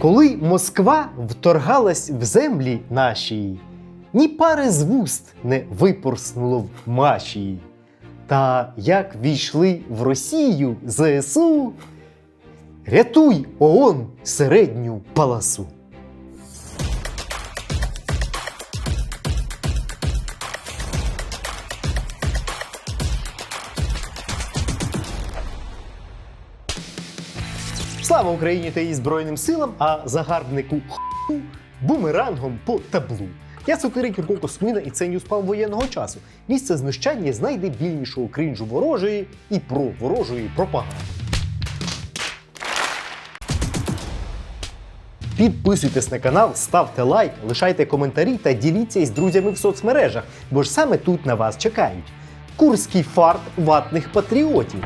Коли Москва вторгалась в землі наші, ні пари з вуст не випорснуло в маші. Та як війшли в Росію ЗСУ, рятуй ООН середню паласу. Слава Україні та її Збройним силам, а загарбнику ху бумерангом по таблу. Я Сокирик Юрко Косміна і це Ньюспал воєнного часу. Місце знущання з найдебільнішого крінжу ворожої і про ворожої пропаганди. Підписуйтесь на канал, ставте лайк, лишайте коментарі та діліться із друзями в соцмережах, бо ж саме тут на вас чекають. Курський фарт ватних патріотів.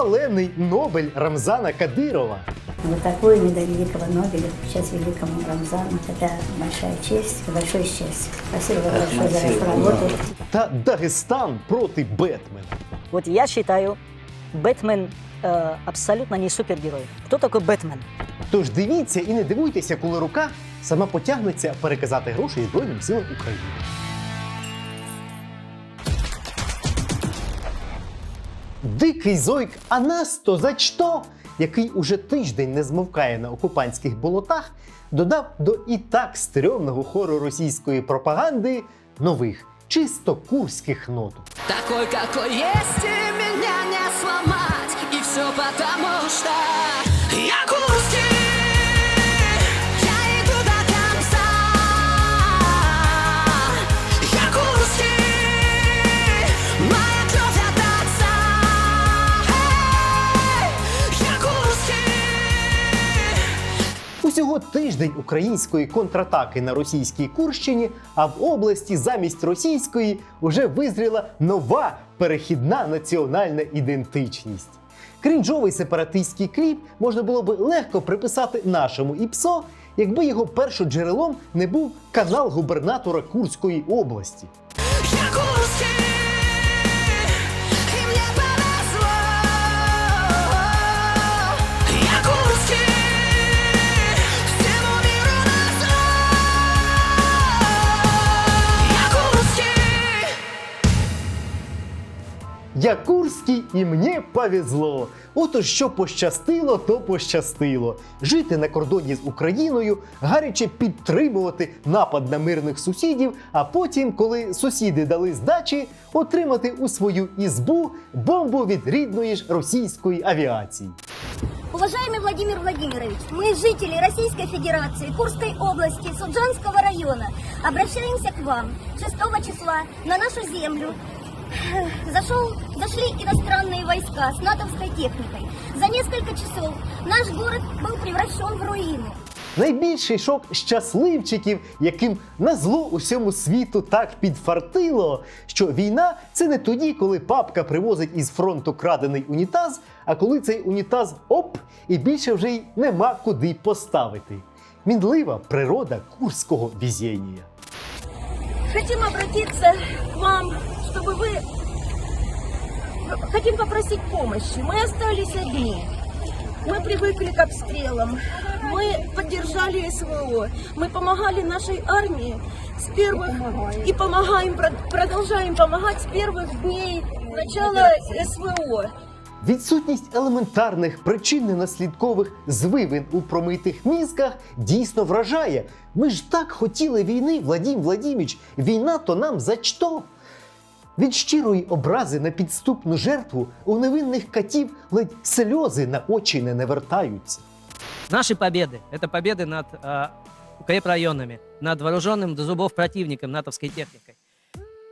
Палений Нобель Рамзана Кадирова. Вот такую медаль Великого Нобеля, сейчас великому Рамзану. Это большая честь, большое счастье. Спасибо вам большое за вашу работу. та Дагестан проти Бетмена. Вот я считаю, Бэтмен э, абсолютно не супергерой. Кто такой Бэтмен? Тож дивіться і не дивуйтеся, коли рука сама потягнеться переказати гроші Збройним силам України. Дикий зойк, а нас то за що? Який уже тиждень не змовкає на окупантських болотах, додав до і так стрьомного хору російської пропаганди нових, чисто курських ноток. Такой, какой есть, меня не сломать. И все потому, что Усього тиждень української контратаки на російській Курщині, а в області замість російської уже визріла нова перехідна національна ідентичність. Крінжовий сепаратистський кліп можна було би легко приписати нашому ІПСО, якби його першоджерелом не був канал губернатора Курської області. Я Курський і мені повезло. Ото що пощастило, то пощастило. Жити на кордоні з Україною, гаряче підтримувати напад на мирних сусідів, а потім, коли сусіди дали здачі, отримати у свою ізбу бомбу від рідної ж російської авіації. Уважаемый Владимир Владимирович, мы, жители Российской Федерации, Курской области, Суджанского района, обращаемся к вам 6 числа на нашу землю Зашел, зашли иностранные войска с натовской техникой. За несколько часов наш город был превращен в руины. Найбільший шок щасливчиків, яким на зло усьому світу так підфартило, що війна це не тоді, коли папка привозить із фронту крадений унітаз, а коли цей унітаз оп, і більше вже й нема куди поставити. Мінлива природа курського візєнія. Хотим обратиться к вам, чтобы вы... Хотим попросить помощи. Мы остались одни. Мы привыкли к обстрелам. Мы поддержали СВО. Мы помогали нашей армии с первых... И помогаем, прод- продолжаем помогать с первых дней начала СВО. Відсутність елементарних причинно-наслідкових звивин у промитих мізках дійсно вражає. Ми ж так хотіли війни, Владім Владіміч. Війна то нам за що? Від щирої образи на підступну жертву у невинних катів ледь сльози на очі не навертаються. Наши победы – это победы над э, укрепрайонами, над вооруженным до зубов противником натовской техникой.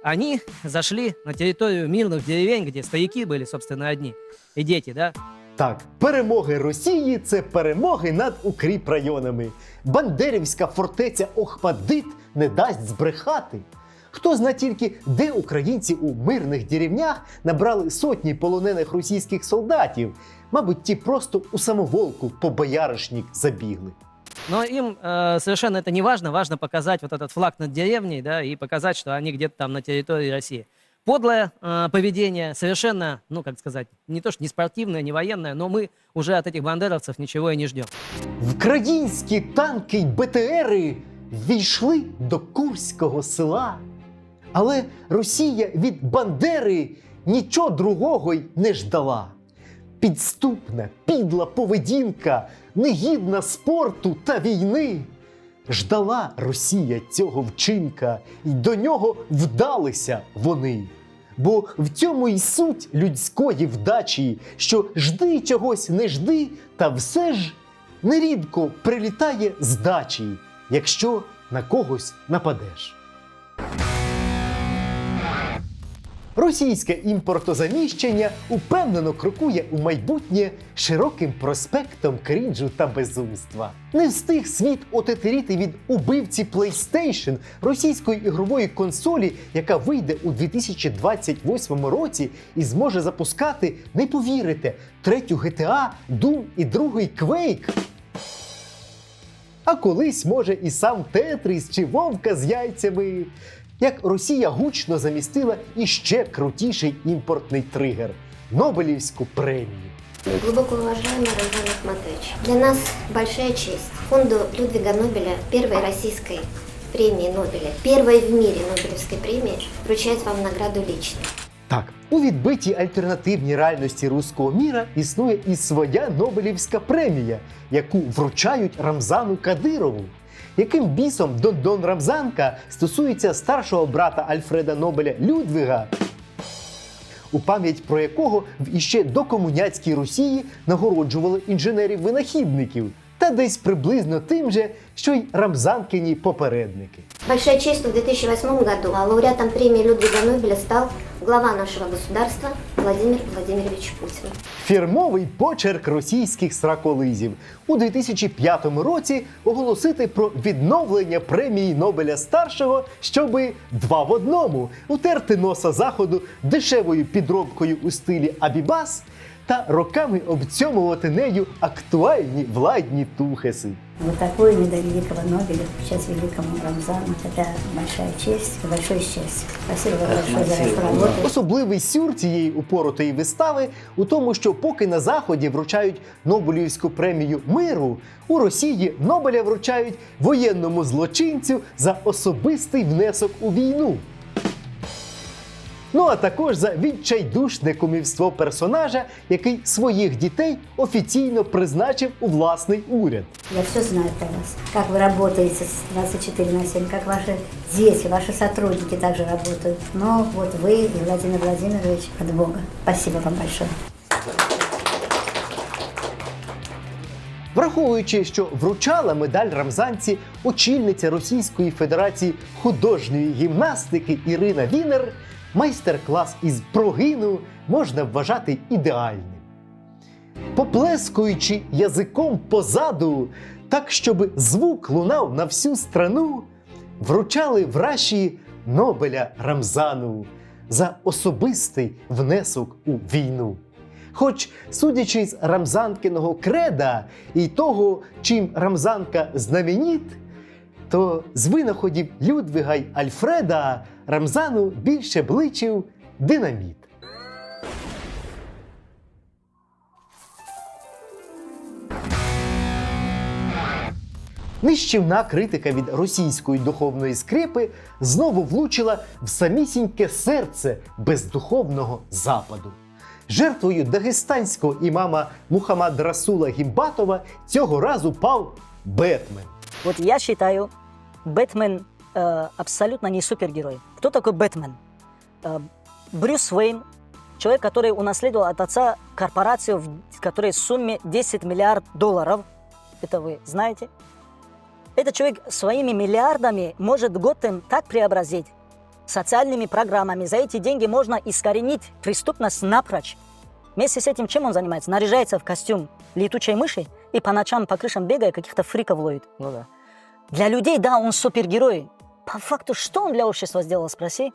Они зашли на территорию мирных деревень, где стояки были, собственно, одни, и дети, да, Так, перемоги Росії це перемоги над укріпрайонами. Бандерівська фортеця Охмадит не дасть збрехати. Хто зна тільки, де українці у мирних деревнях набрали сотні полонених російських солдатів. Мабуть, ті просто у самоволку по бояришнік забігли. Но им э, совершенно это не важно. Важно показать вот этот флаг над деревней, да, и показать, что они где-то там на территории России. подлое э, поведение, совершенно, ну, как сказать, не то что не спортивное, не военное, но мы уже от этих бандеровцев ничего и не ждем. Вкраїнські танки й БТРи війшли до Курського села. але Росія від Бандери нічого другого й не ждала. Підступна, підла поведінка, негідна спорту та війни. Ждала Росія цього вчинка, і до нього вдалися вони. Бо в цьому й суть людської вдачі, що жди чогось не жди, та все ж нерідко прилітає здачі, якщо на когось нападеш. Російське імпортозаміщення упевнено крокує у майбутнє широким проспектом крінжу та безумства. Не встиг світ отетеріти від убивці PlayStation російської ігрової консолі, яка вийде у 2028 році і зможе запускати, не повірите, третю GTA, Doom і другий Quake. А колись може і сам Тетріс чи Вовка з яйцями. Як Росія гучно замістила іще крутіший імпортний тригер Нобелівську премію. Глубоко уважаемый Роман Ахматович, для нас большая честь фонду Людвига Нобеля первой российской премии Нобеля, первой в мире Нобелевской премии, вручать вам награду лично. Так, у відбитій альтернативній реальності руського міра існує і своя Нобелівська премія, яку вручають Рамзану Кадирову. Яким бісом Дон Дон Рамзанка стосується старшого брата Альфреда Нобеля Людвига, у пам'ять про якого в іще докомуняцькій Росії нагороджували інженерів-винахідників, та десь приблизно тим же, що й Рамзанкині попередники. Большая честь, в 2008 году лауреатом премии Людвига Нобеля стал глава нашего государства Владимир Владимирович Путин. Фірмовий почерк російських сраколизів у 2005 році оголосити про відновлення премії Нобеля старшого, щоби два в одному утерти носа заходу дешевою підробкою у стилі Абібас та роками обцьомувати нею актуальні владні тухеси. Вот такую медаль Великого Нобеля сейчас великому Рамзану. Это большая честь, большое счастье. Спасибо вам большое за вашу работу. Особливий сюр цієї упоротої вистави у тому, що поки на заході вручають Нобелівську премію миру, у Росії Нобеля вручають воєнному злочинцю за особистий внесок у війну. Ну а також за відчайдушне кумівство персонажа, який своїх дітей офіційно призначив у власний уряд. Я все знаю про вас. Как вы работаете с 24 на 7, как ваши дети, ваши сотрудники также работают. Но вот вы и Владимир Владимирович от Бога. Спасибо вам большое. Враховуючи, що вручала медаль Рамзанці очільниця Російської Федерації художньої гімнастики Ірина Вінер, майстер-клас із прогину можна вважати ідеальним. Поплескуючи язиком позаду, так щоб звук лунав на всю страну, вручали в раші Нобеля Рамзану за особистий внесок у війну. Хоч, судячи з Рамзанкиного креда і того, чим Рамзанка знаменіт, то з винаходів Людвига й Альфреда Рамзану більше бличив динаміт. Нищівна критика від російської духовної скрипи знову влучила в самісіньке серце бездуховного западу. Жертвою дагестанського імама Мухаммад Расула Гімбатова цього разу пав Бетмен. Вот я считаю, Бэтмен э, абсолютно не супергерой. Кто такой Бэтмен? Э, Брюс Уэйн, человек, который унаследовал от отца корпорацию, в которой сумме 10 миллиард долларов. Это вы знаете? Этот человек своими миллиардами может Готэм так преобразить, социальными программами. За эти деньги можно искоренить преступность напрочь. Вместе с этим чем он занимается? Наряжается в костюм летучей мыши и по ночам по крышам бегая каких-то фриков ловит. Ну да. Для людей, да, он супергерой. По факту, что он для общества сделал, спроси?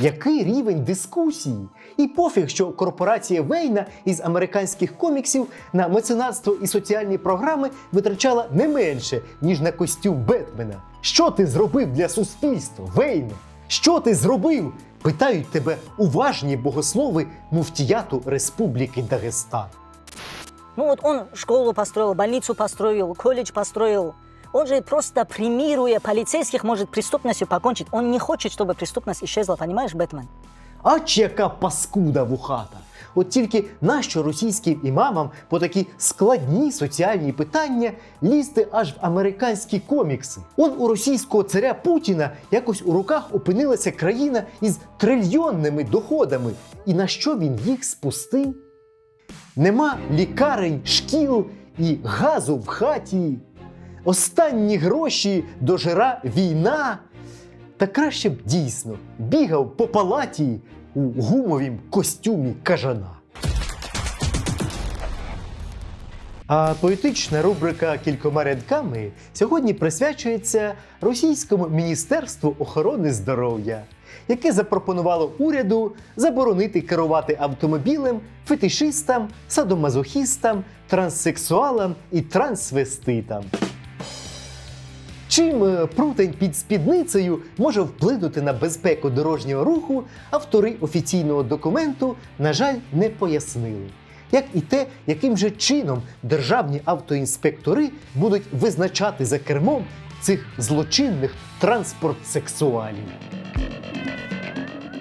Який рівень дискусії? І пофіг, що корпорація Вейна із американських коміксів на меценатство і соціальні програми витрачала не менше, ніж на костюм Бетмена. Що ти зробив для суспільства, Вейне? Що ти зробив Питають тебе уважні богослови муфтіяту Республіки Дагестан. Ну вот он школу построил, больницу построил, колледж построил. Он же просто премируя полицейских может преступностью покончить. Он не хочет, чтобы преступность исчезла, понимаешь, Бэтмен? Ач яка паскуда вухата! От тільки нащо російським імамам по такі складні соціальні питання лізти аж в американські комікси? Он у російського царя Путіна якось у руках опинилася країна із трильйонними доходами. І на що він їх спустив? Нема лікарень, шкіл і газу в хаті. Останні гроші дожира війна. Та краще б дійсно бігав по палаті у гумовім костюмі кажана. А поетична рубрика кількома рядками сьогодні присвячується Російському міністерству охорони здоров'я, яке запропонувало уряду заборонити керувати автомобілем фетишистам, садомазохістам, транссексуалам і трансвеститам. Чим е, прутень під спідницею може вплинути на безпеку дорожнього руху, автори офіційного документу, на жаль, не пояснили. Як і те, яким же чином державні автоінспектори будуть визначати за кермом цих злочинних транспортсексуалів.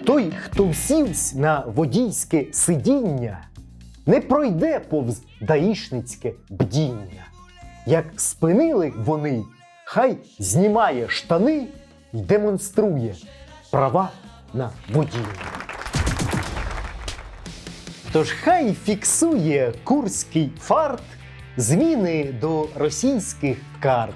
Той, хто сівсь на водійське сидіння, не пройде повз даїшницьке бдіння. Як спинили вони, хай знімає штани і демонструє права на водіння. Тож хай фіксує курський фарт зміни до російських карт.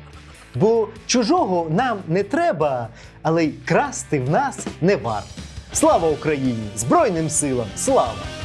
Бо чужого нам не треба, але й красти в нас не варто. Слава Україні! Збройним силам! Слава!